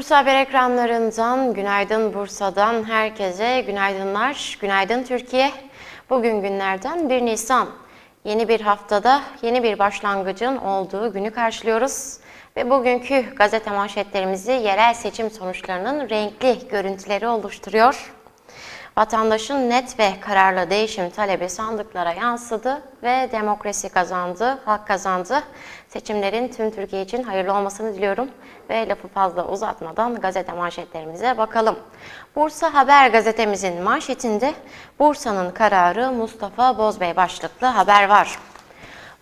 Bursa Haber ekranlarından, günaydın Bursa'dan herkese günaydınlar, günaydın Türkiye. Bugün günlerden 1 Nisan. Yeni bir haftada yeni bir başlangıcın olduğu günü karşılıyoruz. Ve bugünkü gazete manşetlerimizi yerel seçim sonuçlarının renkli görüntüleri oluşturuyor. Vatandaşın net ve kararlı değişim talebi sandıklara yansıdı ve demokrasi kazandı, hak kazandı. Seçimlerin tüm Türkiye için hayırlı olmasını diliyorum ve lafı fazla uzatmadan gazete manşetlerimize bakalım. Bursa Haber gazetemizin manşetinde Bursa'nın kararı Mustafa Bozbey başlıklı haber var.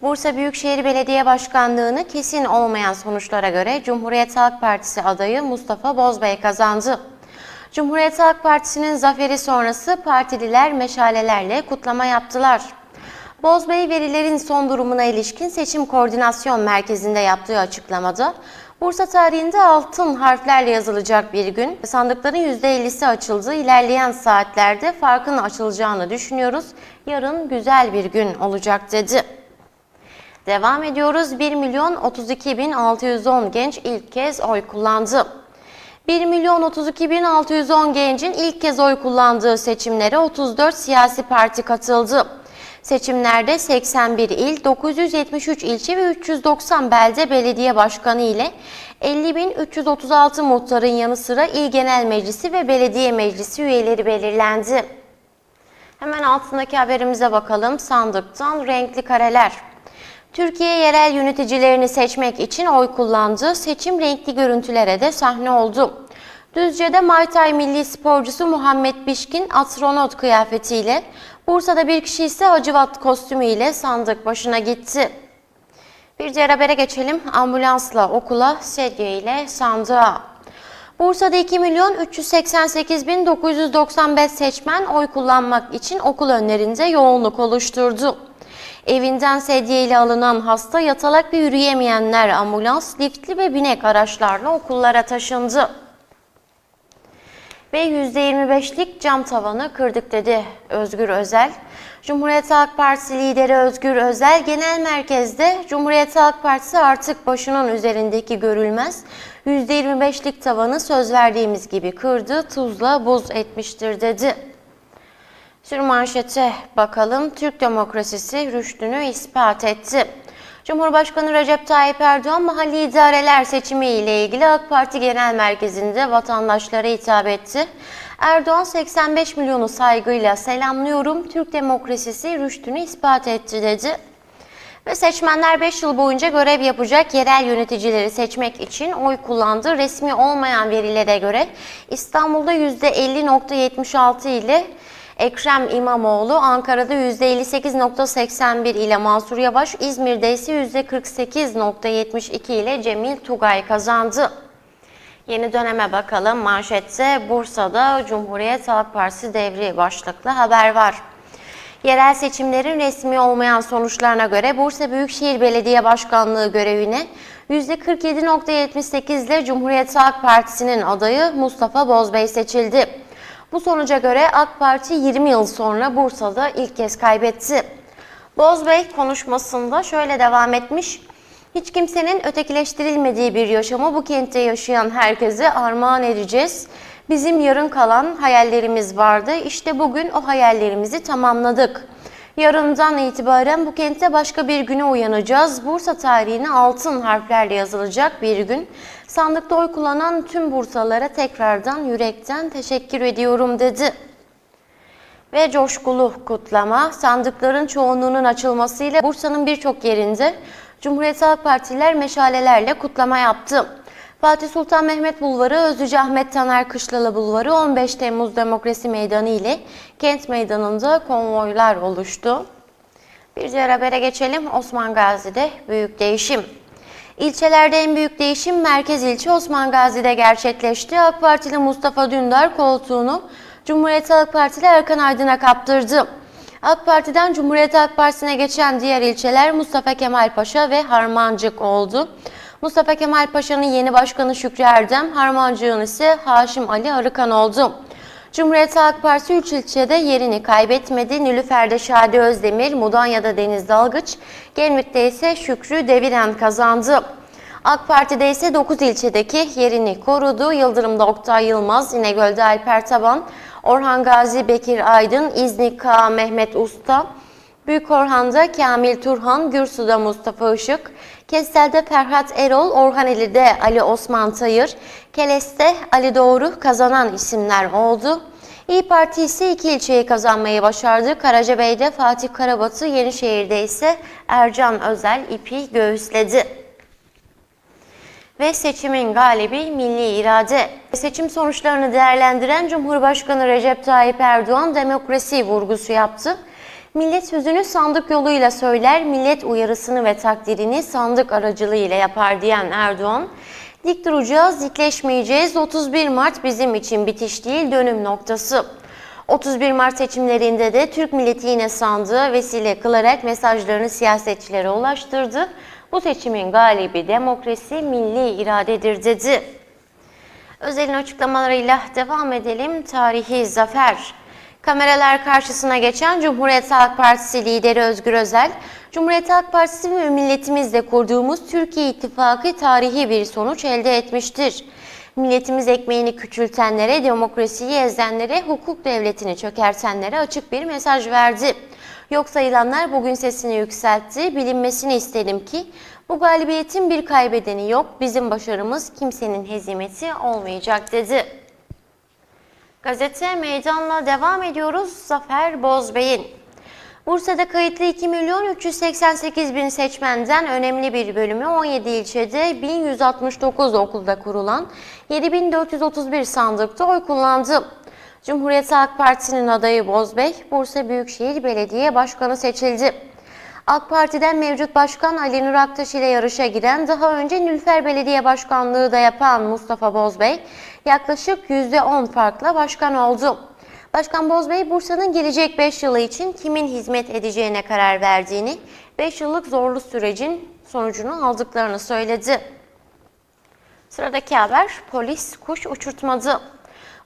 Bursa Büyükşehir Belediye Başkanlığı'nı kesin olmayan sonuçlara göre Cumhuriyet Halk Partisi adayı Mustafa Bozbey kazandı. Cumhuriyet Halk Partisi'nin zaferi sonrası partililer meşalelerle kutlama yaptılar. Bozbey verilerin son durumuna ilişkin Seçim Koordinasyon Merkezi'nde yaptığı açıklamada Bursa tarihinde altın harflerle yazılacak bir gün. Sandıkların %50'si açıldı. İlerleyen saatlerde farkın açılacağını düşünüyoruz. Yarın güzel bir gün olacak dedi. Devam ediyoruz. 1 milyon 32 bin 610 genç ilk kez oy kullandı. 1 milyon 32 bin 610 gencin ilk kez oy kullandığı seçimlere 34 siyasi parti katıldı. Seçimlerde 81 il, 973 ilçe ve 390 belde belediye başkanı ile 50.336 muhtarın yanı sıra il genel meclisi ve belediye meclisi üyeleri belirlendi. Hemen altındaki haberimize bakalım. Sandıktan renkli kareler. Türkiye yerel yöneticilerini seçmek için oy kullandı. Seçim renkli görüntülere de sahne oldu. Düzce'de Maytay milli sporcusu Muhammed Bişkin astronot kıyafetiyle, Bursa'da bir kişi ise Hacivat kostümüyle sandık başına gitti. Bir diğer habere geçelim. Ambulansla okula, sedye ile sandığa. Bursa'da 2 milyon 388 bin 995 seçmen oy kullanmak için okul önlerinde yoğunluk oluşturdu. Evinden sedye ile alınan hasta yatalak ve yürüyemeyenler ambulans, liftli ve binek araçlarla okullara taşındı. Ve %25'lik cam tavanı kırdık dedi Özgür Özel. Cumhuriyet Halk Partisi lideri Özgür Özel genel merkezde Cumhuriyet Halk Partisi artık başının üzerindeki görülmez %25'lik tavanı söz verdiğimiz gibi kırdı, tuzla buz etmiştir dedi. Sürmanşete bakalım. Türk demokrasisi rüştünü ispat etti. Cumhurbaşkanı Recep Tayyip Erdoğan mahalli idareler seçimi ile ilgili AK Parti Genel Merkezi'nde vatandaşlara hitap etti. Erdoğan 85 milyonu saygıyla selamlıyorum. Türk demokrasisi rüştünü ispat etti dedi. Ve seçmenler 5 yıl boyunca görev yapacak yerel yöneticileri seçmek için oy kullandı. Resmi olmayan verilere göre İstanbul'da %50.76 ile Ekrem İmamoğlu, Ankara'da %58.81 ile Mansur Yavaş, İzmir'de ise %48.72 ile Cemil Tugay kazandı. Yeni döneme bakalım. Manşette Bursa'da Cumhuriyet Halk Partisi devri başlıklı haber var. Yerel seçimlerin resmi olmayan sonuçlarına göre Bursa Büyükşehir Belediye Başkanlığı görevine %47.78 ile Cumhuriyet Halk Partisi'nin adayı Mustafa Bozbey seçildi. Bu sonuca göre AK Parti 20 yıl sonra Bursa'da ilk kez kaybetti. Bozbey konuşmasında şöyle devam etmiş. Hiç kimsenin ötekileştirilmediği bir yaşamı bu kentte yaşayan herkese armağan edeceğiz. Bizim yarın kalan hayallerimiz vardı. İşte bugün o hayallerimizi tamamladık. Yarından itibaren bu kentte başka bir güne uyanacağız. Bursa tarihine altın harflerle yazılacak bir gün. Sandıkta oy kullanan tüm Bursalara tekrardan yürekten teşekkür ediyorum dedi. Ve coşkulu kutlama sandıkların çoğunluğunun açılmasıyla Bursa'nın birçok yerinde Cumhuriyet Halk Partiler meşalelerle kutlama yaptı. Fatih Sultan Mehmet Bulvarı, Özlüce Ahmet Taner Kışlalı Bulvarı 15 Temmuz Demokrasi Meydanı ile Kent Meydanı'nda konvoylar oluştu. Bir diğer habere geçelim. Osman Gazi'de büyük değişim. İlçelerde en büyük değişim merkez ilçe Osman Gazi'de gerçekleşti. AK Partili Mustafa Dündar koltuğunu Cumhuriyet Halk Partili Erkan Aydın'a kaptırdı. AK Parti'den Cumhuriyet Halk Partisi'ne geçen diğer ilçeler Mustafa Kemal Paşa ve Harmancık oldu. Mustafa Kemal Paşa'nın yeni başkanı Şükrü Erdem, Harmancık'ın ise Haşim Ali Arıkan oldu. Cumhuriyet Halk Partisi 3 ilçede yerini kaybetmedi. Nilüfer'de Şadi Özdemir, Mudanya'da Deniz Dalgıç, Gemlik'te ise Şükrü Deviren kazandı. AK Parti'de ise 9 ilçedeki yerini korudu. Yıldırım'da Oktay Yılmaz, İnegöl'de Alper Taban, Orhan Gazi, Bekir Aydın, İznik K. Mehmet Usta, Büyük Orhan'da Kamil Turhan, Gürsu'da Mustafa Işık, Kestel'de Ferhat Erol, Orhaneli'de Ali Osman Tayır, Keles'te Ali Doğru kazanan isimler oldu. İyi Parti ise iki ilçeyi kazanmayı başardı. Karacabey'de Fatih Karabatı, Yenişehir'de ise Ercan Özel ipi göğüsledi. Ve seçimin galibi milli irade. Seçim sonuçlarını değerlendiren Cumhurbaşkanı Recep Tayyip Erdoğan demokrasi vurgusu yaptı. Millet sözünü sandık yoluyla söyler, millet uyarısını ve takdirini sandık aracılığıyla yapar diyen Erdoğan, dik duracağız, dikleşmeyeceğiz, 31 Mart bizim için bitiş değil dönüm noktası. 31 Mart seçimlerinde de Türk milleti yine sandığı vesile kılarak mesajlarını siyasetçilere ulaştırdı. Bu seçimin galibi demokrasi, milli iradedir dedi. Özel'in açıklamalarıyla devam edelim. Tarihi zafer. Kameralar karşısına geçen Cumhuriyet Halk Partisi lideri Özgür Özel, Cumhuriyet Halk Partisi ve milletimizle kurduğumuz Türkiye İttifakı tarihi bir sonuç elde etmiştir. Milletimiz ekmeğini küçültenlere, demokrasiyi ezenlere, hukuk devletini çökertenlere açık bir mesaj verdi. Yok sayılanlar bugün sesini yükseltti. Bilinmesini istedim ki bu galibiyetin bir kaybedeni yok. Bizim başarımız kimsenin hezimeti olmayacak dedi. Gazete meydanla devam ediyoruz. Zafer Bozbey'in. Bursa'da kayıtlı 2 milyon 388 bin seçmenden önemli bir bölümü 17 ilçede 1169 okulda kurulan 7431 sandıkta oy kullandı. Cumhuriyet Halk Partisi'nin adayı Bozbey, Bursa Büyükşehir Belediye Başkanı seçildi. AK Parti'den mevcut başkan Ali Nur Aktaş ile yarışa giren, daha önce Nülfer Belediye Başkanlığı da yapan Mustafa Bozbey, yaklaşık %10 farkla başkan oldu. Başkan Bozbey, Bursa'nın gelecek 5 yılı için kimin hizmet edeceğine karar verdiğini, 5 yıllık zorlu sürecin sonucunu aldıklarını söyledi. Sıradaki haber, polis kuş uçurtmadı.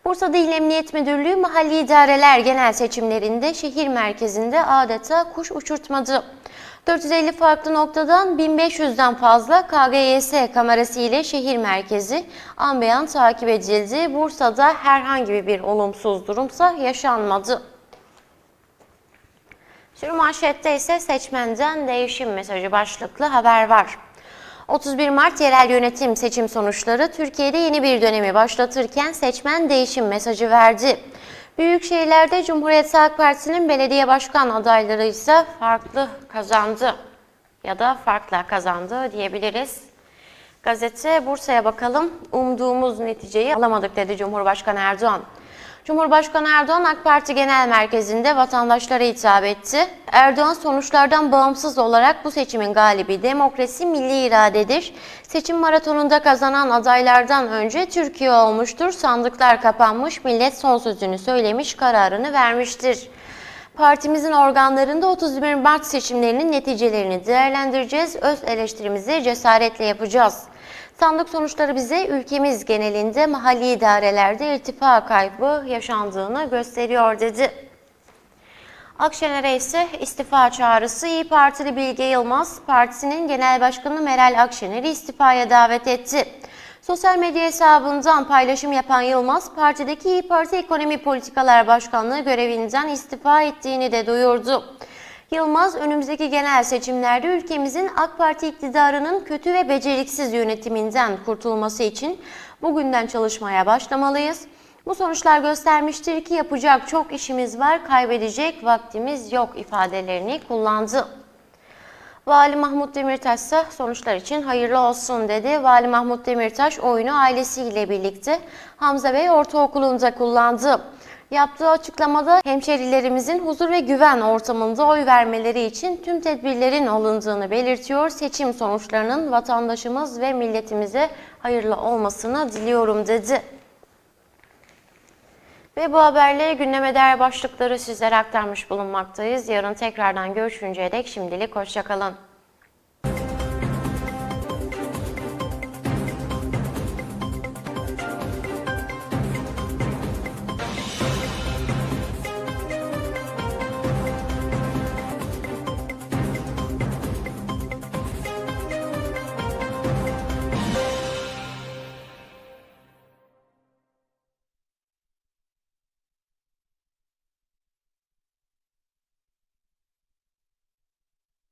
Bursa'da İl Emniyet Müdürlüğü Mahalli İdareler Genel Seçimlerinde şehir merkezinde adeta kuş uçurtmadı. 450 farklı noktadan 1500'den fazla KGYS kamerası ile şehir merkezi an beyan takip edildi. Bursa'da herhangi bir olumsuz durumsa yaşanmadı. Şimdi manşette ise seçmenden değişim mesajı başlıklı haber var. 31 Mart yerel yönetim seçim sonuçları Türkiye'de yeni bir dönemi başlatırken seçmen değişim mesajı verdi. Büyük şehirlerde Cumhuriyet Halk Partisi'nin belediye başkan adayları ise farklı kazandı ya da farkla kazandı diyebiliriz. Gazete Bursa'ya bakalım. Umduğumuz neticeyi alamadık dedi Cumhurbaşkanı Erdoğan. Cumhurbaşkanı Erdoğan AK Parti Genel Merkezi'nde vatandaşlara hitap etti. Erdoğan sonuçlardan bağımsız olarak bu seçimin galibi demokrasi milli iradedir. Seçim maratonunda kazanan adaylardan önce Türkiye olmuştur. Sandıklar kapanmış, millet son sözünü söylemiş, kararını vermiştir. Partimizin organlarında 31 Mart seçimlerinin neticelerini değerlendireceğiz. Öz eleştirimizi cesaretle yapacağız. Sandık sonuçları bize ülkemiz genelinde mahalli idarelerde irtifa kaybı yaşandığını gösteriyor dedi. Akşener'e ise istifa çağrısı İyi Partili Bilge Yılmaz, partisinin genel başkanı Meral Akşener'i istifaya davet etti. Sosyal medya hesabından paylaşım yapan Yılmaz, partideki İyi Parti Ekonomi Politikalar Başkanlığı görevinden istifa ettiğini de duyurdu. Yılmaz, önümüzdeki genel seçimlerde ülkemizin AK Parti iktidarının kötü ve beceriksiz yönetiminden kurtulması için bugünden çalışmaya başlamalıyız. Bu sonuçlar göstermiştir ki yapacak çok işimiz var, kaybedecek vaktimiz yok ifadelerini kullandı. Vali Mahmut Demirtaş ise sonuçlar için hayırlı olsun dedi. Vali Mahmut Demirtaş oyunu ailesiyle birlikte Hamza Bey Ortaokulu'nda kullandı. Yaptığı açıklamada hemşerilerimizin huzur ve güven ortamında oy vermeleri için tüm tedbirlerin alındığını belirtiyor. Seçim sonuçlarının vatandaşımız ve milletimize hayırlı olmasını diliyorum dedi. Ve bu haberle gündeme değer başlıkları sizlere aktarmış bulunmaktayız. Yarın tekrardan görüşünceye dek şimdilik hoşçakalın.